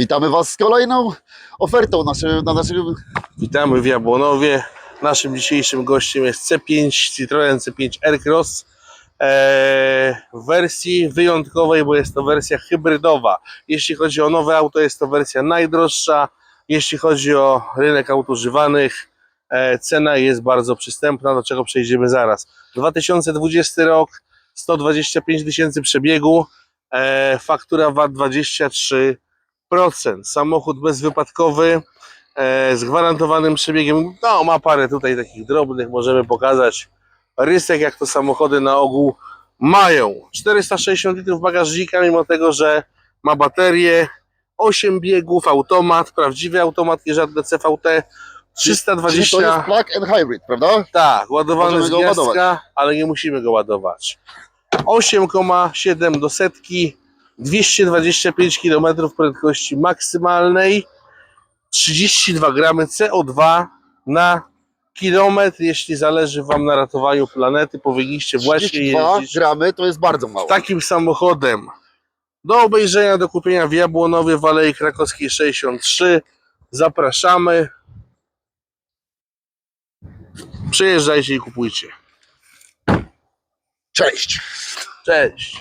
Witamy Was z kolejną ofertą naszym, na naszym Witamy w Jabłonowie. Naszym dzisiejszym gościem jest C5, Citroen C5 Aircross eee, w wersji wyjątkowej, bo jest to wersja hybrydowa. Jeśli chodzi o nowe auto, jest to wersja najdroższa. Jeśli chodzi o rynek aut używanych, e, cena jest bardzo przystępna, do czego przejdziemy zaraz. 2020 rok, 125 tysięcy przebiegu, e, faktura VAT 23%. Samochód bezwypadkowy, e, z gwarantowanym przebiegiem. No, ma parę tutaj takich drobnych, możemy pokazać rysek, jak to samochody na ogół mają. 460 litrów bagażnika, mimo tego, że ma baterię, 8 biegów, automat, prawdziwy automat, nie żadne CVT, Czyli 320. to jest plug and hybrid, prawda? Tak, ładowany z gniazdka, ale nie musimy go ładować. 8,7 do setki, 225 km prędkości maksymalnej, 32 gramy CO2 na kilometr. Jeśli zależy Wam na ratowaniu planety, powinniście właśnie 32 jeździć gramy to jest bardzo mało. takim samochodem. Do obejrzenia, do kupienia w Jabłonowie w Alei Krakowskiej 63. Zapraszamy. Przyjeżdżajcie i kupujcie. Cześć! Cześć.